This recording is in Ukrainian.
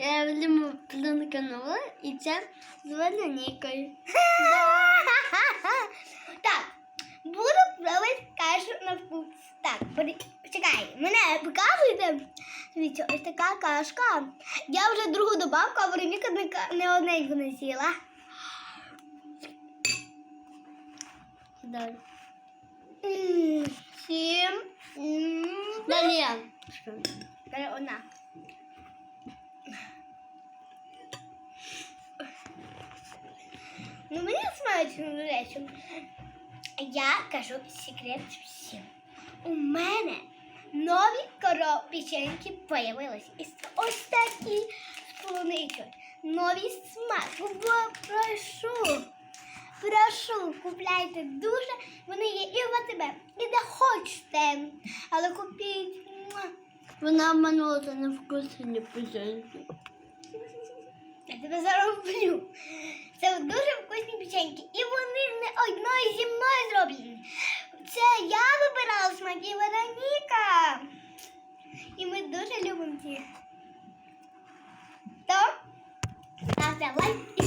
е, будемо планканули, і це з Веронікою. Так, буду пробувати кашу на вкус. Так, бери- чекай, мене показуєте? Дивіться, ось така кашка. Я вже другу добавку, а Вероніка не, одненьку не сіла. Далі. М, Сім. Далі Бери одна. Ну, мені смачно, до речі. Я кажу секрет всім. У мене нові коробіченьки появились. І ось такі з полуницею. Нові смак. Прошу. Прошу, купляйте дуже. Вони є і в АТБ, і де хочете. Але купіть. Вона обманула це не вкусні печеньки. Я тебе зароблю. Це дуже вкусні печеньки. І вони не одною зі мною зроблені. Це я вибирала смак і Вероніка. І ми дуже любимо ці. То ставте лайк і